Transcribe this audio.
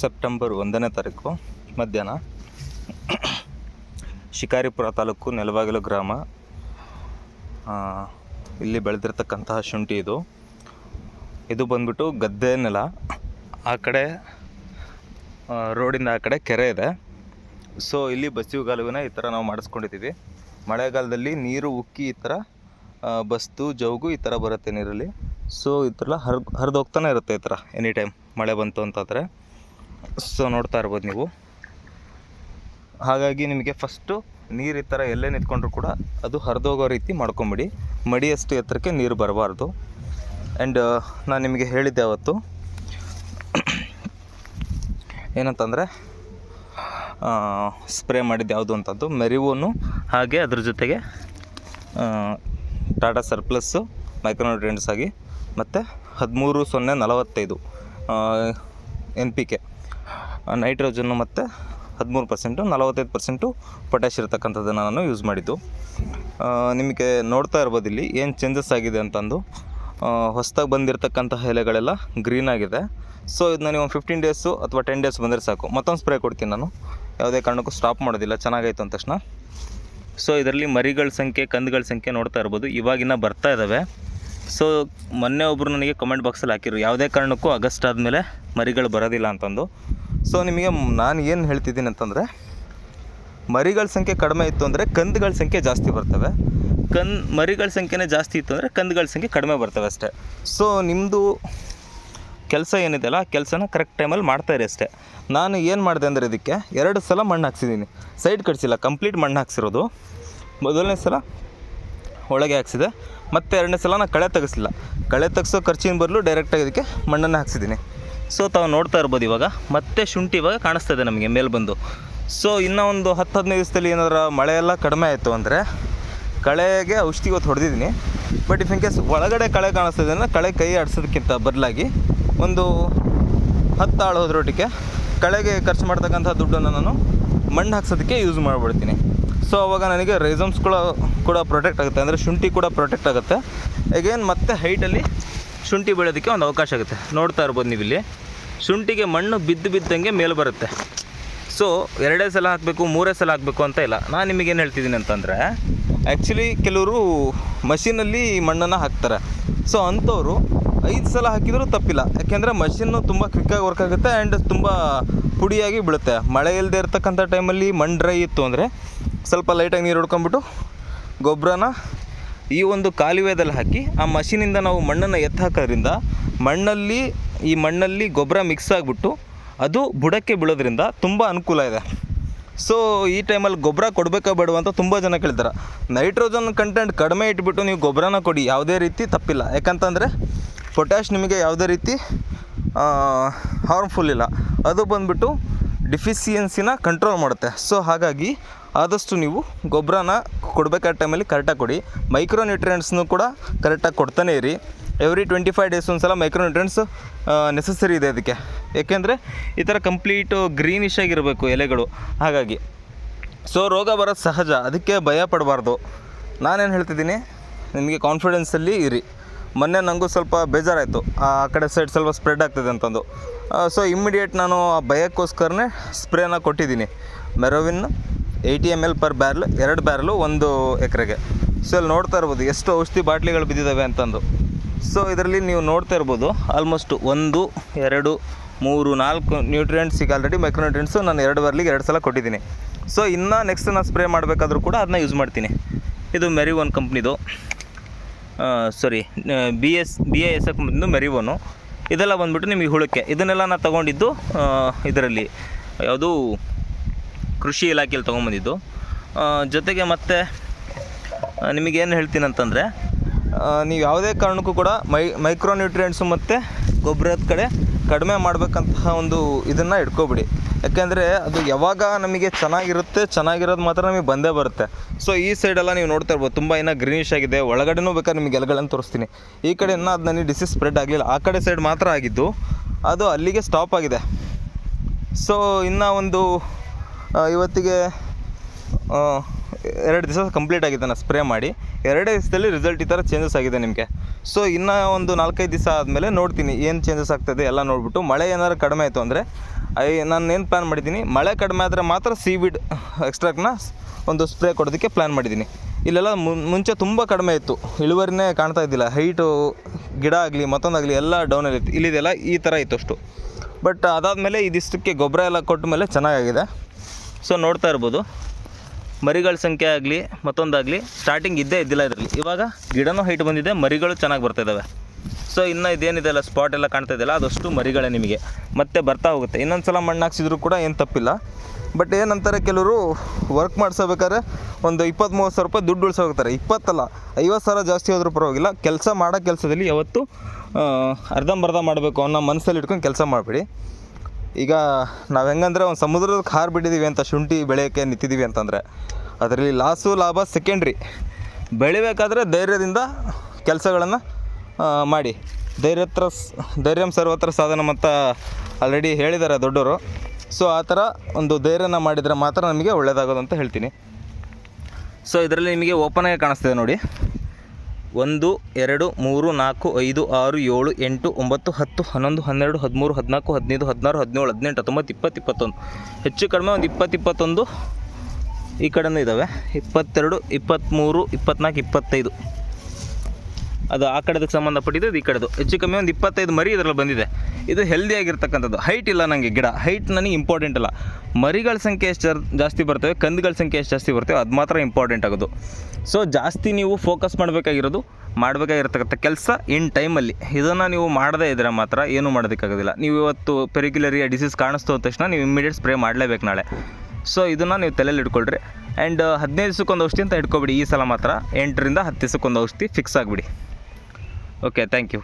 September ಒಂದನೇ ತಾರೀಕು, ಮಧ್ಯಾಹ್ನ. ಶಿಕಾರಿಪುರ ತಾಲೂಕು ನೆಲಬಾಗಿಲು ಗ್ರಾಮ. ಇಲ್ಲಿ ಬೆಳೆದಿರ್ತಕ್ಕಂತಹ ಶುಂಠಿ ಇದು. ಇದು ಬಂದ್ಬಿಟ್ಟು ಗದ್ದೆ ನೆಲ. ಆ ಕಡೆ ರೋಡಿನ ಆ ಕಡೆ ಕೆರೆ ಇದೆ. ಸೊ, ಇಲ್ಲಿ ಬಸ್ಸಿಗಾಲುವಿನ ಈ ಥರ ನಾವು ಮಾಡಿಸ್ಕೊಂಡಿದ್ದೀವಿ. ಮಳೆಗಾಲದಲ್ಲಿ ನೀರು ಉಕ್ಕಿ ಈ ಥರ ಬಸ್ತು, ಜೌಗು ಈ ಥರ ಬರುತ್ತೆ ನೀರಲ್ಲಿ. ಸೊ, ಈ ಥರ ಹರ್ ಹರಿದೋಗ್ತಾನೆ ಇರುತ್ತೆ ಈ ಥರ ಎನಿ ಟೈಮ್ ಮಳೆ ಬಂತು ಅಂತಂದರೆ ಸೊ ನೋಡ್ತಾ ಇರ್ಬೋದು ನೀವು. ಹಾಗಾಗಿ ನಿಮಗೆ ಫಸ್ಟು ನೀರು ಈ ಥರ ಎಲ್ಲೇ ನಿಂತ್ಕೊಂಡ್ರು ಕೂಡ ಅದು ಹರಿದೋಗೋ ರೀತಿ ಮಾಡ್ಕೊಂಬಿಡಿ. ಮಡಿಯಷ್ಟು ಎತ್ತರಕ್ಕೆ ನೀರು ಬರಬಾರ್ದು. ಆ್ಯಂಡ್ ನಾನು ನಿಮಗೆ ಹೇಳಿದ್ದೆ ಅವತ್ತು, ಏನಂತಂದರೆ ಸ್ಪ್ರೇ ಮಾಡಿದ್ದು ಯಾವುದು ಅಂತದ್ದು, ಮೆರಿವೋನು, ಹಾಗೆ ಅದ್ರ ಜೊತೆಗೆ ಟಾಟಾ ಸರ್ಪ್ಲಸ್ಸು, ಮೈಕ್ರೋನ್ಯೂಟ್ರಿಯೆಂಟ್ಸ್ ಆಗಿ, ಮತ್ತು ಹದಿಮೂರು ಸೊನ್ನೆ ನಲವತ್ತೈದು ಎನ್ ಪಿ ಕೆ ನೈಟ್ರೋಜನ್ನು ಮತ್ತು ಹದಿಮೂರು ಪರ್ಸೆಂಟು ನಲವತ್ತೈದು ಪರ್ಸೆಂಟು ಪೊಟ್ಯಾಶ್ ಇರತಕ್ಕಂಥದ್ದನ್ನು ನಾನು ಯೂಸ್ ಮಾಡಿದ್ದು. ನಿಮಗೆ ನೋಡ್ತಾ ಇರ್ಬೋದು ಇಲ್ಲಿ ಏನು ಚೇಂಜಸ್ ಆಗಿದೆ ಅಂತಂದು. ಹೊಸ್ದಾಗಿ ಬಂದಿರತಕ್ಕಂತಹ ಎಲೆಗಳೆಲ್ಲ ಗ್ರೀನ್ ಆಗಿದೆ. ಸೊ ಇದನ್ನ ನೀವು ಫಿಫ್ಟೀನ್ ಡೇಸು ಅಥವಾ ಟೆನ್ ಡೇಸ್ ಬಂದರೆ ಸಾಕು. ಮತ್ತೊಂದು ಸ್ಪ್ರೇ ಕೊಡ್ತೀನಿ ನಾನು. ಯಾವುದೇ ಕಾರಣಕ್ಕೂ ಸ್ಟಾಪ್ ಮಾಡೋದಿಲ್ಲ, ಚೆನ್ನಾಗಾಯ್ತು ಅಂದ ತಕ್ಷಣ. ಸೊ ಇದರಲ್ಲಿ ಮರಿಗಳ ಸಂಖ್ಯೆ, ಕಂದುಗಳ ಸಂಖ್ಯೆ ನೋಡ್ತಾ ಇರ್ಬೋದು. ಇವಾಗಿನ ಬರ್ತಾ ಇದ್ದಾವೆ ಸೊ ಮೊನ್ನೆ ಒಬ್ಬರು ನನಗೆ ಕಮೆಂಟ್ ಬಾಕ್ಸಲ್ಲಿ ಹಾಕಿರು ಯಾವುದೇ ಕಾರಣಕ್ಕೂ ಆಗಸ್ಟ್ ಆದಮೇಲೆ ಮರಿಗಳು ಬರೋದಿಲ್ಲ ಅಂತಂದು. ಸೊ ನಿಮಗೆ ನಾನು ಏನು ಹೇಳ್ತಿದ್ದೀನಿ ಅಂತಂದರೆ, ಮರಿಗಳ ಸಂಖ್ಯೆ ಕಡಿಮೆ ಇತ್ತು ಅಂದರೆ ಕಂದುಗಳ ಸಂಖ್ಯೆ ಜಾಸ್ತಿ ಬರ್ತವೆ. ಕನ್ ಮರಿಗಳ ಸಂಖ್ಯೆನೇ ಜಾಸ್ತಿ ಇತ್ತು ಅಂದರೆ ಕಂದುಗಳ ಸಂಖ್ಯೆ ಕಡಿಮೆ ಬರ್ತವೆ ಅಷ್ಟೇ. ಸೊ ನಿಮ್ಮದು ಕೆಲಸ ಏನಿದೆಯಲ್ಲ ಆ ಕೆಲಸನ ಕರೆಕ್ಟ್ ಟೈಮಲ್ಲಿ ಮಾಡ್ತಾಯಿರಿ ಅಷ್ಟೇ. ನಾನು ಏನು ಮಾಡಿದೆ ಅಂದರೆ ಇದಕ್ಕೆ ಎರಡು ಸಲ ಮಣ್ಣು ಹಾಕ್ಸಿದ್ದೀನಿ. ಸೈಡ್ ಕಟ್ಸಿಲ್ಲ ಕಂಪ್ಲೀಟ್ ಮಣ್ಣು ಹಾಕ್ಸಿರೋದು. ಮೊದಲನೇ ಸಲ ಒಳಗೆ ಹಾಕ್ಸಿದೆ. ಮತ್ತು ಎರಡನೇ ಸಲ ನಾನು ಕಳೆ ತೆಗೆಸಿಲ್ಲ ಕಳೆ ತೆಗೆಸೋ ಖರ್ಚಿನ ಬದಲು ಡೈರೆಕ್ಟಾಗಿ ಇದಕ್ಕೆ ಮಣ್ಣನ್ನು ಹಾಕ್ಸಿದ್ದೀನಿ. ಸೊ ತಾವು ನೋಡ್ತಾ ಇರ್ಬೋದು ಇವಾಗ. ಮತ್ತೆ ಶುಂಠಿ ಇವಾಗ ಕಾಣಿಸ್ತಾ ಇದೆ ನಮಗೆ ಮೇಲೆ ಬಂದು. ಸೊ ಇನ್ನೂ ಒಂದು ಹತ್ತು ಹದಿನೈದು ದಿವಸದಲ್ಲಿ ಏನಾದ್ರು ಮಳೆ ಎಲ್ಲ ಕಡಿಮೆ ಆಯಿತು ಅಂದರೆ ಕಳೆಗೆ ಔಷಧಿ ಇವತ್ತು ಹೊಡೆದಿದ್ದೀನಿ. ಬಟ್ ಇಫ್ ಇನ್ ಕೇಸ್ ಒಳಗಡೆ ಕಳೆ ಕಾಣಿಸ್ತಾ ಇದೆ ಅಂದರೆ ಕಳೆ ಕೈ ಆಡಿಸೋದಕ್ಕಿಂತ ಬದಲಾಗಿ ಒಂದು ಹತ್ತು ಆಳು ಹೋದ್ರೊಟ್ಟಿಗೆ ಕಳೆಗೆ ಖರ್ಚು ಮಾಡ್ತಕ್ಕಂಥ ದುಡ್ಡನ್ನು ನಾನು ಮಣ್ಣು ಹಾಕ್ಸೋದಕ್ಕೆ ಯೂಸ್ ಮಾಡಿಬಿಡ್ತೀನಿ. ಸೊ ಅವಾಗ ನನಗೆ ರೈಸಮ್ಸ್ಗಳು ಕೂಡ ಪ್ರೊಟೆಕ್ಟ್ ಆಗುತ್ತೆ. ಅಂದರೆ ಶುಂಠಿ ಕೂಡ ಪ್ರೊಟೆಕ್ಟ್ ಆಗುತ್ತೆ. ಅಗೇನ್ ಮತ್ತೆ ಹೈಟಲ್ಲಿ ಶುಂಠಿ ಬೆಳೆಯೋದಕ್ಕೆ ಒಂದು ಅವಕಾಶ ಆಗುತ್ತೆ. ನೋಡ್ತಾ ಇರ್ಬೋದು ನೀವು ಇಲ್ಲಿ ಶುಂಠಿಗೆ ಮಣ್ಣು ಬಿದ್ದು ಬಿದ್ದಂಗೆ ಮೇಲೆ ಬರುತ್ತೆ. ಸೊ ಎರಡೇ ಸಲ ಹಾಕಬೇಕು, ಮೂರೇ ಸಲ ಹಾಕಬೇಕು ಅಂತ ಇಲ್ಲ. ನಾನು ನಿಮಗೇನು ಹೇಳ್ತಿದ್ದೀನಿ ಅಂತಂದರೆ ಆ್ಯಕ್ಚುಲಿ ಕೆಲವರು ಮಷೀನಲ್ಲಿ ಮಣ್ಣನ್ನು ಹಾಕ್ತಾರೆ. ಸೊ ಅಂಥವ್ರು ಐದು ಸಲ ಹಾಕಿದರೂ ತಪ್ಪಿಲ್ಲ. ಯಾಕೆಂದರೆ ಮಷಿನ್ನು ತುಂಬ ಕ್ವಿಕ್ಕಾಗಿ ವರ್ಕ್ ಆಗುತ್ತೆ ಆ್ಯಂಡ್ ತುಂಬ ಪುಡಿಯಾಗಿ ಬೀಳುತ್ತೆ. ಮಳೆ ಇಲ್ಲದೆ ಇರ್ತಕ್ಕಂಥ ಟೈಮಲ್ಲಿ ಮಣ್ಣು ಡ್ರೈ ಇತ್ತು ಅಂದರೆ ಸ್ವಲ್ಪ ಲೈಟಾಗಿ ನೀರು ಹೊಡ್ಕೊಂಬಿಟ್ಟು ಗೊಬ್ಬರನ ಈ ಒಂದು ಕಾಲುವೆದಲ್ಲಿ ಹಾಕಿ ಆ ಮಷಿನಿಂದ ನಾವು ಮಣ್ಣನ್ನು ಎತ್ತು ಹಾಕೋದ್ರಿಂದ ಮಣ್ಣಲ್ಲಿ ಈ ಮಣ್ಣಲ್ಲಿ ಗೊಬ್ಬರ ಮಿಕ್ಸ್ ಆಗಿಬಿಟ್ಟು ಅದು ಬುಡಕ್ಕೆ ಬೀಳೋದ್ರಿಂದ ತುಂಬ ಅನುಕೂಲ ಇದೆ. ಸೊ ಈ ಟೈಮಲ್ಲಿ ಗೊಬ್ಬರ ಕೊಡಬೇಕಾ ಬೇಡವಾ ಅಂತ ತುಂಬ ಜನ ಕೇಳ್ತಾರೆ. ನೈಟ್ರೋಜನ್ ಕಂಟೆಂಟ್ ಕಡಿಮೆ ಇಟ್ಬಿಟ್ಟು ನೀವು ಗೊಬ್ಬರನ ಕೊಡಿ, ಯಾವುದೇ ರೀತಿ ತಪ್ಪಿಲ್ಲ. ಯಾಕಂತಂದರೆ ಪೊಟ್ಯಾಶ್ ನಿಮಗೆ ಯಾವುದೇ ರೀತಿ ಹಾರ್ಮ್ಫುಲ್ ಇಲ್ಲ. ಅದು ಬಂದ್ಬಿಟ್ಟು ಡಿಫಿಸಿಯನ್ಸಿನ ಕಂಟ್ರೋಲ್ ಮಾಡುತ್ತೆ. ಸೊ ಹಾಗಾಗಿ ಆದಷ್ಟು ನೀವು ಗೊಬ್ಬರನ ಕೊಡಬೇಕಾದ ಟೈಮಲ್ಲಿ ಕರೆಕ್ಟಾಗಿ ಕೊಡಿ. ಮೈಕ್ರೋ ನ್ಯೂಟ್ರಿಯೆಂಟ್ಸ್ನು ಕೂಡ ಕರೆಕ್ಟಾಗಿ ಕೊಡ್ತಾನೆ ಇರಿ. ಎವ್ರಿ ಟ್ವೆಂಟಿ ಫೈವ್ ಡೇಸ್ ಒಂದು ಸಲ ಮೈಕ್ರೋ ನ್ಯೂಟ್ರಿಯೆಂಟ್ಸ್ ನೆಸಸರಿ ಇದೆ ಅದಕ್ಕೆ. ಏಕೆಂದರೆ ಈ ಥರ ಕಂಪ್ಲೀಟು ಗ್ರೀನಿಶ್ ಆಗಿರಬೇಕು ಎಲೆಗಳು. ಹಾಗಾಗಿ ಸೊ ರೋಗ ಬರೋದು ಸಹಜ. ಅದಕ್ಕೆ ಭಯ ಪಡಬಾರ್ದು. ನಾನೇನು ಹೇಳ್ತಿದ್ದೀನಿ? ನಿಮಗೆ ಕಾನ್ಫಿಡೆನ್ಸಲ್ಲಿ ಇರಿ. ಮೊನ್ನೆ ನನಗೂ ಸ್ವಲ್ಪ ಬೇಜಾರಾಯಿತು. ಆ ಕಡೆ ಸೈಡ್ ಸ್ವಲ್ಪ ಸ್ಪ್ರೆಡ್ ಆಗ್ತದೆ ಅಂತಂದು. ಸೊ ಇಮ್ಮಿಡಿಯೇಟ್ ನಾನು ಆ ಭಯಕ್ಕೋಸ್ಕರನೇ ಸ್ಪ್ರೇನ ಕೊಟ್ಟಿದ್ದೀನಿ. Merivon eighty M L per barrel ಎರಡು ಬ್ಯಾರಲು ಒಂದು ಎಕರೆಗೆ. ಸೊ ಇಲ್ಲಿ ನೋಡ್ತಾ ಇರ್ಬೋದು, ಎಷ್ಟು ಔಷಧಿ ಬಾಟ್ಲಿಗಳು ಬಿದ್ದಿದ್ದಾವೆ ಅಂತಂದು. ಸೊ ಇದರಲ್ಲಿ ನೀವು ನೋಡ್ತಾ ಇರ್ಬೋದು ಆಲ್ಮೋಸ್ಟ್ ಒಂದು, ಎರಡು, ಮೂರು, ನಾಲ್ಕು ನ್ಯೂಟ್ರಿಯೆಂಟ್ಸ್ ಈಗ ಆಲ್ರೆಡಿ ಮೈಕ್ರೋ ನ್ಯೂಟ್ರಿಯೆಂಟ್ಸು ನಾನು ಎರಡು ಬಾರ್ಲಿಗೆ ಎರಡು ಸಲ ಕೊಟ್ಟಿದ್ದೀನಿ. ಸೊ ಇನ್ನು ನೆಕ್ಸ್ಟ್ ನಾನು ಸ್ಪ್ರೇ ಮಾಡಬೇಕಾದ್ರೂ ಕೂಡ ಅದನ್ನ ಯೂಸ್ ಮಾಡ್ತೀನಿ. ಇದು ಮೆರಿವನ್ ಕಂಪ್ನಿದು sorry B S B A S A ಕಂಪ್ನಿದು ಮೆರಿವೋನು ಇದೆಲ್ಲ ಬಂದ್ಬಿಟ್ಟು ನಿಮಗೆ ಹುಳಕ್ಕೆ. ಇದನ್ನೆಲ್ಲ ನಾನು ತೊಗೊಂಡಿದ್ದು ಇದರಲ್ಲಿ. ಯಾವುದು ಕೃಷಿ ಇಲಾಖೆಯಲ್ಲಿ ತೊಗೊಂಬಂದಿದ್ದು. ಜೊತೆಗೆ ಮತ್ತೆ ನಿಮಗೇನು ಹೇಳ್ತೀನಂತಂದರೆ ನೀವು ಯಾವುದೇ ಕಾರಣಕ್ಕೂ ಕೂಡ ಮೈ ಮೈಕ್ರೋ ನ್ಯೂಟ್ರಿಯೆಂಟ್ಸು ಮತ್ತು ಗೊಬ್ಬರದ ಕಡೆ ಕಡಿಮೆ ಮಾಡಬೇಕಂತಹ ಒಂದು ಇದನ್ನು ಇಟ್ಕೊಬಿಡಿ. ಯಾಕೆಂದರೆ ಅದು ಯಾವಾಗ ನಮಗೆ ಚೆನ್ನಾಗಿರುತ್ತೆ, ಚೆನ್ನಾಗಿರೋದು ಮಾತ್ರ ನಮಗೆ ಬಂದೇ ಬರುತ್ತೆ. ಸೊ ಈ ಸೈಡೆಲ್ಲ ನೀವು ನೋಡ್ತಾ ಇರ್ಬೋದು, ತುಂಬ ಇನ್ನೂ ಗ್ರೀನಿಶ್ ಆಗಿದೆ. ಒಳಗಡೆನೂ ಬೇಕಾದ್ರೆ ನಿಮಗೆ ಎಲೆಗಳನ್ನು ತೋರಿಸ್ತೀನಿ. ಈ ಕಡೆ ಇನ್ನೂ ಅದು ನನಗೆ ಡಿಸೀಸ್ ಸ್ಪ್ರೆಡ್ ಆಗಲಿಲ್ಲ. ಆ ಕಡೆ ಸೈಡ್ ಮಾತ್ರ ಆಗಿದ್ದು, ಅದು ಅಲ್ಲಿಗೆ ಸ್ಟಾಪ್ ಆಗಿದೆ. ಸೊ ಇನ್ನು ಒಂದು ಇವತ್ತಿಗೆ ಎರಡು ದಿವಸ ಕಂಪ್ಲೀಟ್ ಆಗಿದೆ ನಾನು ಸ್ಪ್ರೇ ಮಾಡಿ, ಎರಡೇ ದಿವಸದಲ್ಲಿ ರಿಸಲ್ಟ್ ಈ ಥರ ಚೇಂಜಸ್ ಆಗಿದೆ ನಿಮಗೆ. ಸೊ ಇನ್ನೂ ಒಂದು ನಾಲ್ಕೈದು ದಿವಸ ಆದಮೇಲೆ ನೋಡ್ತೀನಿ ಏನು ಚೇಂಜಸ್ ಆಗ್ತದೆ ಎಲ್ಲ ನೋಡಿಬಿಟ್ಟು. ಮಳೆ ಏನಾದ್ರು ಕಡಿಮೆ ಆಯಿತು ಅಂದರೆ, ಐ, ನಾನು ಏನು ಪ್ಲ್ಯಾನ್ ಮಾಡಿದ್ದೀನಿ? ಮಳೆ ಕಡಿಮೆ ಆದರೆ ಮಾತ್ರ ಸೀವಿಡ್ ಎಕ್ಸ್ಟ್ರಾಕ್ಟ್ನ ಒಂದು ಸ್ಪ್ರೇ ಕೊಡೋದಕ್ಕೆ ಪ್ಲ್ಯಾನ್ ಮಾಡಿದ್ದೀನಿ. ಇಲ್ಲೆಲ್ಲ ಮುಂಚೆ ತುಂಬ ಕಡಿಮೆ ಇತ್ತು. ಇಳುವರಿನೇ ಕಾಣ್ತಾ ಇದ್ದಿಲ್ಲ. ಹೈಟು ಗಿಡ ಆಗಲಿ, ಮತ್ತೊಂದಾಗಲಿ ಎಲ್ಲ ಡೌನಲ್ಲಿ ಇತ್ತು. ಇಲ್ಲಿದೆಲ್ಲ ಈ ಥರ ಇತ್ತು ಅಷ್ಟು. ಬಟ್ ಅದಾದಮೇಲೆ ಇದಿಷ್ಟಕ್ಕೆ ಗೊಬ್ಬರ ಎಲ್ಲ ಕೊಟ್ಟ ಮೇಲೆ ಚೆನ್ನಾಗಾಗಿದೆ. ಸೊ ನೋಡ್ತಾ ಇರ್ಬೋದು. ಮರಿಗಳ ಸಂಖ್ಯೆ ಆಗಲಿ, ಮತ್ತೊಂದಾಗಲಿ ಸ್ಟಾರ್ಟಿಂಗ್ ಇದ್ದೇ ಇದ್ದಿಲ್ಲ ಇದರಲ್ಲಿ. ಇವಾಗ ಗಿಡನೂ ಹೈಟ್ ಬಂದಿದೆ, ಮರಿಗಳು ಚೆನ್ನಾಗಿ ಬರ್ತಾ ಇದ್ದಾವೆ ಸೊ ಇನ್ನು ಇದೇನಿದೆ ಅಲ್ಲ ಸ್ಪಾಟ್ ಎಲ್ಲ ಕಾಣ್ತಾ ಇದೆಯಲ್ಲ ಅದಷ್ಟು ಮರಿಗಳೇ ನಿಮಗೆ. ಮತ್ತೆ ಬರ್ತಾ ಹೋಗುತ್ತೆ. ಇನ್ನೊಂದು ಸಲ ಮಣ್ಣು ಹಾಕ್ಸಿದ್ರು ಕೂಡ ಏನು ತಪ್ಪಿಲ್ಲ. ಬಟ್ ಏನಂತಾರೆ ಕೆಲವರು ವರ್ಕ್ ಮಾಡಿಸಬೇಕಾದ್ರೆ ಒಂದು ಇಪ್ಪತ್ತು ಮೂವತ್ತು ಸಾವಿರ ರೂಪಾಯಿ ದುಡ್ಡು ಉಳಿಸ ಹೋಗ್ತಾರೆ ಇಪ್ಪತ್ತಲ್ಲ, ಐವತ್ತು ಸಾವಿರ ಜಾಸ್ತಿ ಹೋದ್ರೂ ಪರವಾಗಿಲ್ಲ. ಕೆಲಸ ಮಾಡೋ ಕೆಲಸದಲ್ಲಿ ಯಾವತ್ತು ಅರ್ಧಂಬರ್ಧ ಮಾಡಬೇಕು ಅನ್ನೋ ಮನಸ್ಸಲ್ಲಿ ಇಟ್ಕೊಂಡು ಕೆಲಸ ಮಾಡಿಬಿಡಿ. ಈಗ ನಾವು ಹೆಂಗಂದ್ರೆ ಒಂದು ಸಮುದ್ರದ ಕಾರ್ ಬಿಟ್ಟಿದ್ದೀವಿ ಅಂತ, ಶುಂಠಿ ಬೆಳೆಯೋಕ್ಕೆ ನಿಂತಿದ್ದೀವಿ ಅಂತಂದರೆ. ಅದರಲ್ಲಿ ಲಾಸು, ಲಾಭ ಸೆಕೆಂಡ್ರಿ ಬೆಳಿಬೇಕಾದ್ರೆ ಧೈರ್ಯದಿಂದ ಕೆಲಸಗಳನ್ನು ಮಾಡಿ. ಧೈರ್ಯತ್ರ ಧೈರ್ಯಂ ಸರ್ವತ್ರ ಸಾಧನ ಅಂತ ಆಲ್ರೆಡಿ ಹೇಳಿದ್ದಾರೆ ದೊಡ್ಡವರು ಸೊ ಆ ಥರ ಒಂದು ಧೈರ್ಯನ ಮಾಡಿದರೆ ಮಾತ್ರ ನಮಗೆ ಒಳ್ಳೆಯದಾಗೋದು ಅಂತ ಹೇಳ್ತೀನಿ. ಸೊ ಇದರಲ್ಲಿ ನಿಮಗೆ ಓಪನಾಗಿ ಕಾಣಿಸ್ತಿದೆ ನೋಡಿ. ಒಂದು, ಎರಡು, ಮೂರು, ನಾಲ್ಕು, ಐದು, ಆರು, ಏಳು, ಎಂಟು, ಒಂಬತ್ತು, ಹತ್ತು, ಹನ್ನೊಂದು, ಹನ್ನೆರಡು, ಹದಿಮೂರು, ಹದಿನಾಲ್ಕು, ಹದಿನೈದು, ಹದಿನಾರು, ಹದಿನೇಳು, ಹದಿನೆಂಟು, ಹತ್ತೊಂಬತ್ತು ಇಪ್ಪತ್ತು ಇಪ್ಪತ್ತೊಂದು ಹೆಚ್ಚು ಕಡಿಮೆ ಒಂದು ಇಪ್ಪತ್ತು ಇಪ್ಪತ್ತೊಂದು ಈ ಕಡೆಯೂ ಇದ್ದಾವೆ ಇಪ್ಪತ್ತೆರಡು, ಇಪ್ಪತ್ತ್ಮೂರು ಇಪ್ಪತ್ನಾಲ್ಕು ಇಪ್ಪತ್ತೈದು. ಅದು ಆ ಕಡೆದಕ್ಕೆ ಸಂಬಂಧಪಟ್ಟಿದ್ದು, ಇದು ಈ ಕಡೆದು. ಹೆಚ್ಚು ಕಮ್ಮಿ ಒಂದು ಇಪ್ಪತ್ತೈದು ಮರಿ ಇದರಲ್ಲಿ ಬಂದಿದೆ. ಇದು ಹೆಲ್ದಿ ಆಗಿರ್ತಕ್ಕಂಥದ್ದು. ಹೈಟ್ ಇಲ್ಲ ನನಗೆ ಗಿಡ. ಹೈಟ್ ನನಗೆ ಇಂಪಾರ್ಟೆಂಟ್ ಅಲ್ಲ ಮರಿಗಳ ಸಂಖ್ಯೆ ಎಷ್ಟು ಜಾಸ್ತಿ ಬರ್ತವೆ, ಕಂದುಗಳ ಸಂಖ್ಯೆ ಎಷ್ಟು ಜಾಸ್ತಿ ಬರ್ತವೆ, ಅದು ಮಾತ್ರ ಇಂಪಾರ್ಟೆಂಟ್ ಆಗೋದು. ಸೊ ಜಾಸ್ತಿ ನೀವು ಫೋಕಸ್ ಮಾಡಬೇಕಾಗಿರೋದು, ಮಾಡಬೇಕಾಗಿರ್ತಕ್ಕಂಥ ಕೆಲಸ ಇನ್ ಟೈಮಲ್ಲಿ ಇದನ್ನು ನೀವು ಮಾಡದೇ ಇದ್ದರೆ ಮಾತ್ರ ಏನೂ ಮಾಡೋದಕ್ಕಾಗೋದಿಲ್ಲ. ನೀವು ಇವತ್ತು ಪೆರಿಕ್ಯುಲರಿಯ ಡಿಸೀಸ್ ಕಾಣಿಸ್ತು ಹೋದ ತಕ್ಷಣ ನೀವು ಇಮ್ಮಿಡಿಯೇಟ್ ಸ್ಪ್ರೇ ಮಾಡಲೇಬೇಕು ನಾಳೆ. ಸೊ ಇದನ್ನು ನೀವು ತಲೆಯಲ್ಲಿ ಇಟ್ಕೊಳ್ರಿ. ಆ್ಯಂಡ್ ಹದಿನೈದು ದಿವಸಕ್ಕೊಂದು ಔಷಧಿ ಅಂತ ಇಟ್ಕೊಬಿಡಿ. ಈ ಸಲ ಮಾತ್ರ ಎಂಟರಿಂದ ಹತ್ತು ದಿವಸಕ್ಕೊಂದು ಔಷಧಿ ಫಿಕ್ಸ್ ಆಗಿಬಿಡಿ. Okay thank you